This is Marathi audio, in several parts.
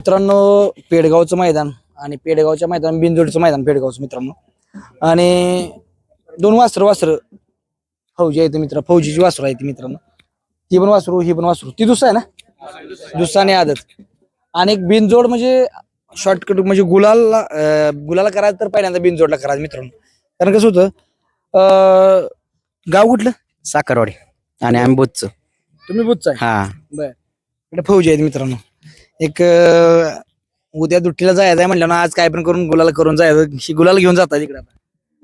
मित्रांनो पेडगावचं मैदान आणि पेडगावच्या मैदान बिनजोडचं मैदान पेडगावचं मित्रांनो. आणि दोन वासरं वासरं. फौजी आहेत मित्र फौजीची वासरं आहेत मित्रांनो. ती पण वासरू ही पण वासरू. ती दुसरा आहे ना? दुसरा आणि आदत. आणि एक बिनजोड म्हणजे शॉर्टकट म्हणजे गुलालला गुलाला करायचं तर पहिल्यांदा बिनजोडला करायचं मित्रांनो. कारण कसं होतं गाव कुठलं? साखरवाडी आणि आंबोजचं तुम्ही बुधचा आहे? हा. बर. इकडे फौजी आहेत मित्रांनो. एक अं, उद्या दुट्टीला जायचं म्हणलं ना आज काय पण करून गुलाल करून जायचं. गुलाल घेऊन जातात इकडे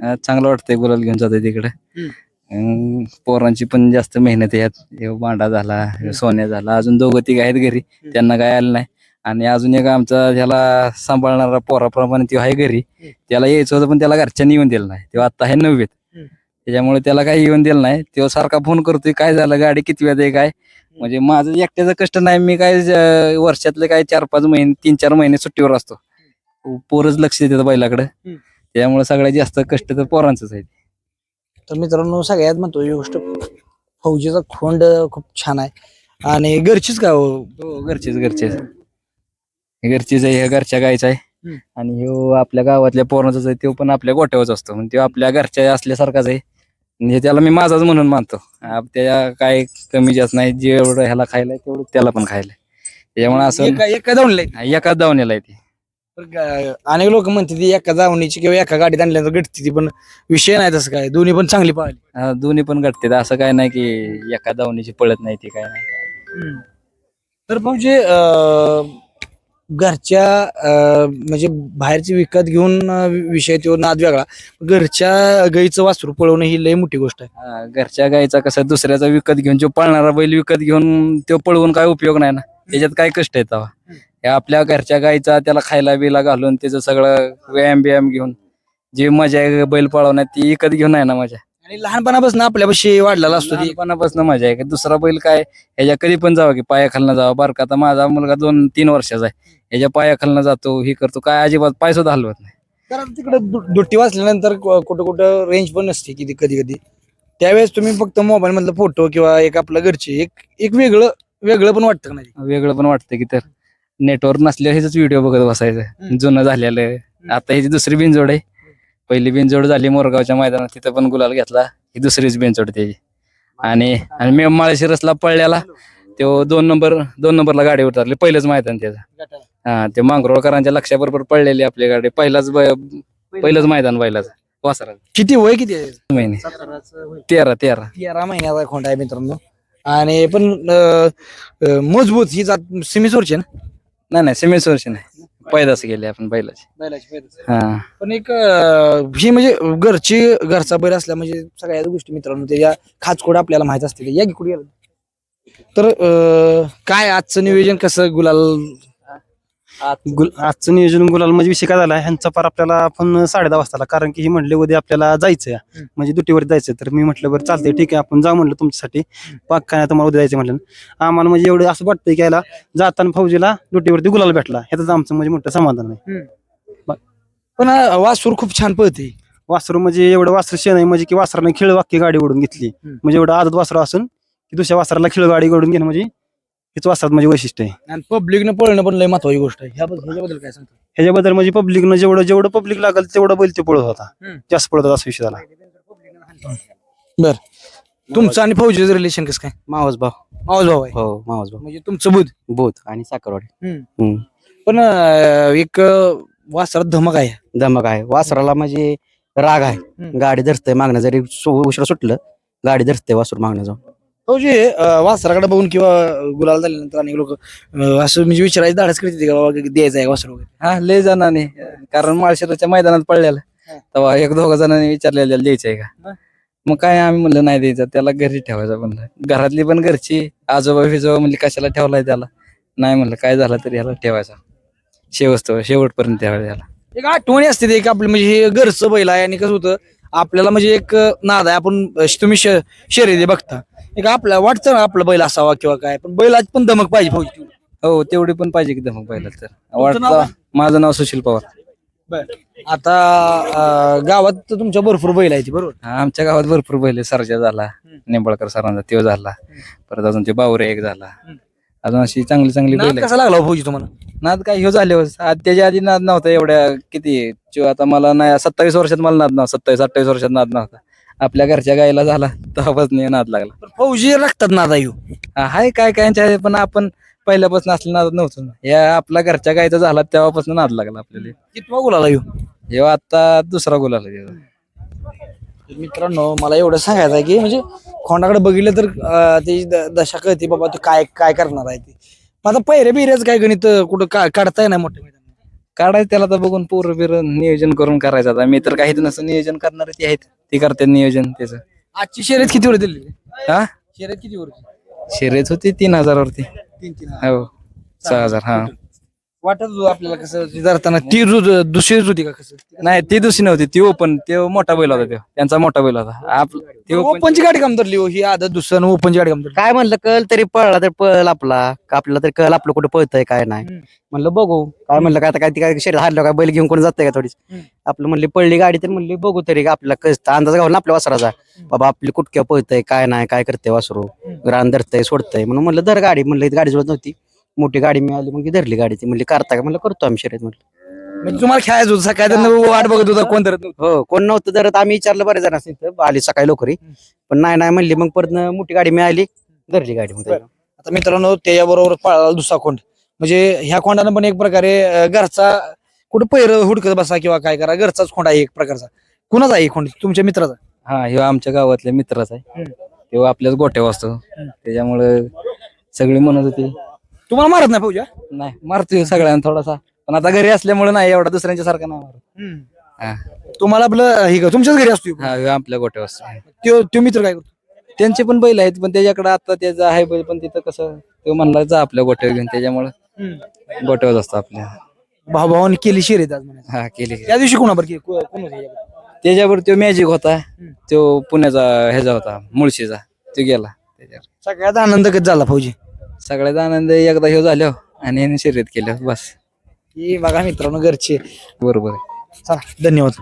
अं, चांगलं वाटतंय गुलाल घेऊन जाते तिकडे. हम्म. अं, पोरांची पण जास्त मेहनत आहे. यात ह्यो बांडा झाला ह्यो सोन्या झाला अजून दोघं तिघ आहेत घरी. त्यांना काय आलं नाही. आणि अजून एक आमचा त्याला सांभाळणारा पोराप्रमाणे तो आहे घरी. त्याला यायचं होतं पण त्याला घरच्यांनी येऊन दिलं नाही. तो आता आहे नववीत. त्याच्यामुळे त्याला काही येऊन दिलं नाही. तो सारखा फोन करतोय काय झालं? गाडी किती वेळ आहे? काय? म्हणजे माझं एकट्याचं कष्ट नाही. मी काय ज- वर्षातले काय चार पाच महिने तीन चार महिने सुट्टीवर असतो. पोरच लक्ष देतात बैलाकडे. हम्म. त्यामुळे सगळ्यात जास्त कष्ट तर पोरांचंच आहे. तर मित्रांनो सगळ्यात म्हणतो ही गोष्ट फौजीचा खोंड खूप छान आहे. आणि घरचीच का हो? हो घरचेच घरचेच. हे घरचीच आहे हे घरच्या गायचा आहे. हम्म. आणि ह्यो आपल्या गावातल्या पोरांचाच आहे तो पण आपल्या गोट्यावरच असतो. म्हणजे तो आपल्या घरच्या असल्यासारखाच आहे. म्हणजे त्याला मी माझाच म्हणून मानतो. आप- त्याच्या काय कमी जास्त नाही जेवढं ह्याला खायला आहे, तेवढं त्याला पण खायला आहे. त्याच्यामुळे असं एका एका धावणीला एकाच धावण्याला आहे ती. अनेक लोक म्हणते ती एका धावणीची किंवा एका गाडीत आणल्यानंतर घडते ती पण विषय नाही तसं काय. दोन्ही पण चांगली पाहिली हा, दोन्ही पण घडते असं काय नाही की एका धावणीची पळत नाही ती काय नाही. तर म्हणजे अं, घरच्या म्हणजे बाहेरची विकत घेऊन विषय तो नाद वेगळा. घरच्या गाईचं वासरू पळवणं ही लय मोठी गोष्ट आहे. घरच्या गाईचा कसं दुसऱ्याचा विकत घेऊन जो पळणारा बैल विकत घेऊन तो पळवून काय उपयोग नाही ना. त्याच्यात काय कष्ट आहेत आपल्या घरच्या गाईचा त्याला खायला बिला घालून त्याचं सगळं व्यायाम बियाम घेऊन जी मजा बैल पळवण्यात ती विकत घेऊन आहे ना मजा. आणि लहानपणापासून आपल्यापाशी वाढलेला असतो ती. लहानपणापासून मजा आहे. की दुसरा बैल काय ह्याच्या कधी पण जावा की पायाखालनं जावा. बारका आता माझा मुलगा दोन तीन वर्षाचा आहे. ह्याच्या पायाखालनं जातो ही करतो. काय अजिबात पाय सुद्धा हलवत नाही. कारण तिकडे दुट्टी वाचल्यानंतर क- कुठं कुठं रेंज पण नसते किती कधी कधी. त्यावेळेस तुम्ही फक्त मोबाईल मधलं फोटो किंवा एक आपलं घरचे एक एक वेगळं वेगळं पण वाटतं का नाही? वेगळं पण वाटतं की तर. नेटवर्क नसल्यावर हेच व्हिडिओ बघत बसायचं. जुनं झालेलं आता ह्याची दुसरी बिनजोड आहे. पहिली बिनजोड झाली मोरगावच्या मैदानात तिथं पण गुलाल घेतला. ही दुसरीच बिनजोड त्याची. आणि आणि मी माळशिरसला पळल्याला तो दोन नंबर दोन नंबरला गाडी उतरली. पहिलंच मैदान त्याचं. हा ते मांगरोळकरांच्या लक्षाबरोबर पडलेली आपली गाडी. पहिलाच पहिलंच मैदान बैलाचं वासरा किती वय किती आहे? महिने. तेरा तेरा. तेरा महिन्याचा खोंड आहे मित्रांनो. आणि पण अं, अं, मजबूत. ही जात सिमीसोरची ना? नाही नाही सिमेंट नाही. पैदास गेले आपण बैलाची. हा. पण एक अं, ही म्हणजे घरची घरचा बैल असल्या म्हणजे सगळ्या गोष्टी मित्रांनो त्याच्या खाचकोड आपल्याला माहीत असते या की कुठे गेलं? तर अं, काय आजचं नियोजन कसं गुलाल गुल आजचं नियोजन गुलाल म्हणजे विषय काय झाला ह्यांचा पार आपल्याला आपण साडे दहा वाजताला कारण की ही म्हणले उद्या आपल्याला जायचंय. म्हणजे दुटीवर जायचं तर मी म्हटलं बरं चालतंय ठीक आहे आपण जा म्हणलं तुमच्यासाठी. पाक काय नाही तुम्हाला उद्या जायचं म्हटलं आम्हाला म्हणजे एवढं असं वाटतंय की याला जाताना फौजीला दुटीवरती गुलाल भेटला. ह्याच आमचं म्हणजे मोठं समाधान आहे. पण वासूर खूप छान पळते. वासरू म्हणजे एवढं वासरू शेण आहे म्हणजे की वासराने खिळ वाक्य गाडी ओढून घेतली. म्हणजे एवढं आदत वासरू असून की दुसऱ्या वासराला खिळ गाडी ओढून घेणं म्हणजे हेच वासरात म्हणजे वैशिष्ट्य आहे. आणि पब्लिकनं पळणं पण लय महत्वाची गोष्ट आहे. ह्याबद्दल ह्याच्याबद्दल काय सांगतो? ह्याच्याबद्दल म्हणजे पब्लिकनं जेवढं जेवढं पब्लिक लागेल तेवढं बैल ते पळत होता. हम्म. जास्त पळत होता असा विषय झाला. बर. तुमचं आणि फौजीचं रिलेशन कसं काय? मावस भाऊ. मावस भाऊ आहे. हो मावस भाऊ. म्हणजे तुमचं बुध? बोध आणि साखरवाडी. पण अं, एक अं, वासरात धमक आहे. धमक आहे. वासराला म्हणजे राग आहे. हम्म. गाडी धरतय मागणं जरी सु- उशिरा सुटलं गाडी धरतय वासूर मागणं जाऊन. फौजी अं, वासराकडे बघून किंवा गुलाल झाल्यानंतर अनेक लोक असं म्हणजे विचारायचं धाडस करते का बाबा द्यायचं आहे वासर वगैरे? हा लय जणांनी. कारण माळशिराच्या मैदानात पडलेलं. हा. तेव्हा एक दोघा जणांनी विचारलेलं द्यायचंय का? हा. मग काय आम्ही म्हणलं नाही द्यायचं त्याला घरी ठेवायचं म्हणलं. घरातली पण घरची आजोबा फिजोबा म्हणली कशाला ठेवलाय त्याला? नाही म्हणलं काय झालं तरी ह्याला ठेवायचा. शेवटतो शेवटपर्यंत ठेवायचा ह्याला एक आठवणी असते ते एक आपलं म्हणजे हे घरचं बैल आहे आणि कसं होतं आपल्याला म्हणजे एक नाद आहे आपण तुम्ही शर्यती बघता. एक आपल्याला वाटतं ना आपलं बैल असावा किंवा काय पण बैलाची पण धमक पाहिजे फौजी हो तेवढी पण पाहिजे की मग पहिला तर. नाव वाटतं काय? माझं नाव सुशील पवार. आता अं, गावात तर तुमच्या भरपूर बैल आहे बरोबर? आमच्या गावात भरपूर पहिले सरजा झाला निंबाळकर सरांचा त्यो झाला परत अजून ते बावरे एक झाला. अजून अशी चांगली चांगली नाद बैल कसा लागला हो फौजी तुम्हाला? नाद काय ह्यो झाले त्याच्या आधी नाद नव्हता एवढ्या किती? जो आता मला नाही सत्तावीस वर्षात मला नाद नव्हता सत्तावीस अठ्ठावीस वर्षात नाद नव्हता. आपल्या घरच्या गायला झाला तेव्हापासून नाद लागला. पण फौजी लागतात ना आता येऊ. हा, हाय काय काय पण आपण पहिल्यापासून असलं नाद नव्हतं ना. या आपल्या घरच्या गायचा झाला तेव्हापासून नाद लागला आपल्याला. कितवा गुलाला येऊ? ह्यो आता दुसरा गोल आला ह्यो. मित्रांनो मला एवढं सांगायचं आहे की म्हणजे खोंडाकडे बघितलं तर द- दशा कळते बाबा तो काय काय करणार आहे ते. आता पहिरे बिरेच काय गणित कुठं का- काढताय ना मोठे काढायचं त्याला तर बघून पोरं बिर नियोजन करून करायचं आता. मी तर काहीच नसतं नियोजन करणार ते आहेत. ते करतात नियोजन त्याचं. आजची शर्यत किती वर दिली? हा? शर्यत किती वर शर्यत होती तीन हजारावरती. तीन तीन हो सहा हजार हा. वाटत होतं आपल्याला कसं ते धरताना ती रु- दुसरीच होती का कसं? नाही ती दुसरी नव्हती. ती ओपन ते मोठा बैल होता तो. त्यांचा मोठा बैल होता. आप ते open- ओपनची गाडी काम धरली हो ही आदत दुसरं ओपनची गाडी काम धरली. काय म्हणलं कल तरी पळला तर पळ आपला. आपल्याला तरी कल आपलं कुठं पळतंय काय नाही. हम्म. म्हणलं बघू. काय म्हणलं काय आता काय ती काय शरीर हारलं काय बैल घेऊन कोण जातंय का थोडीच हम्म. आपलं म्हणली पडली गाडी तर म्हणली बघू तरी का आपल्याला कसं अंदाज घालून आपल्या वासराचा. बाबा आपली कुटक्या पळतंय काय नाही काय करते वासरू? रान धरतंय सोडतंय. म्हणून म्हणलं धर गाडी. म्हणलं गाडी जोडत नव्हती. मोठी गाडी मिळाली मग ती धरली गाडी ती म्हणली करता का? म्हणलं करतो आम्ही शर्यत. म्हणलं. म्हणजे तुम्हाला खेळायचं होतं सकाळी तर वाट बघत होता कोण धरत नव्हतं. हो कोण नव्हतं तर आम्ही विचारलं बरेच जण इथं आली सकाळी लवकरी पण नाही नाही म्हणली मग परत मोठी गाडी मिळाली धरली गाडी मग. आता मित्रांनो त्याच्याबरोबर पळाला दुसरा कोंड. म्हणजे ह्या कोंडानं पण एक प्रकारे अं, घरचा कुठं पैर हुडकत बसा किंवा काय करा घरचाच खोंड आहे एक प्रकारचा. कुणाचा आहे खोंड तुमच्या मित्राचा? हा ह्यो आमच्या गावातल्या मित्राचा आहे. हम्म. तो आपल्याच गोट्या असतो. त्याच्यामुळे सगळी म्हणत होती तुम्हाला मारत नाही फौजा नाही मारतोय सगळ्यांना थोडासा. पण आता घरी असल्यामुळे नाही एवढा दुसऱ्यांच्या सारखा नाही मारत. हा. तुम्हाला आपलं हे का तुमच्याच घरी असतो हा ह्यो आपल्या गोट्या असतो त्यो त्यो मित्र काय करतो? त्यांचे पण बैल आहेत पण त्याच्याकडे आता त्याचा आहे बैल पण तिथं कसं तो म्हणला जा आपल्या गोट्या घेऊन. त्याच्यामुळे गोट्यावर असतो आपल्या. भाऊ भावाने केली शिरेत आज म्हणायचं. हा केली त्या दिवशी कोणाबर केली? को- कोण होतं याच्यावर? त्याच्यावर तो मॅजिक होता तो पुण्याचा ह्याचा होता मुळशीचा. तो गेला त्याच्यावर. सगळ्यात आनंद कधी झाला फौजी. सगळ्यात आनंद एकदा ह्यो झालो आणि ह्याने शर्यत केलं बस. ही बघा मित्रांनो घरचे. बरोबर आहे. चला धन्यवाद.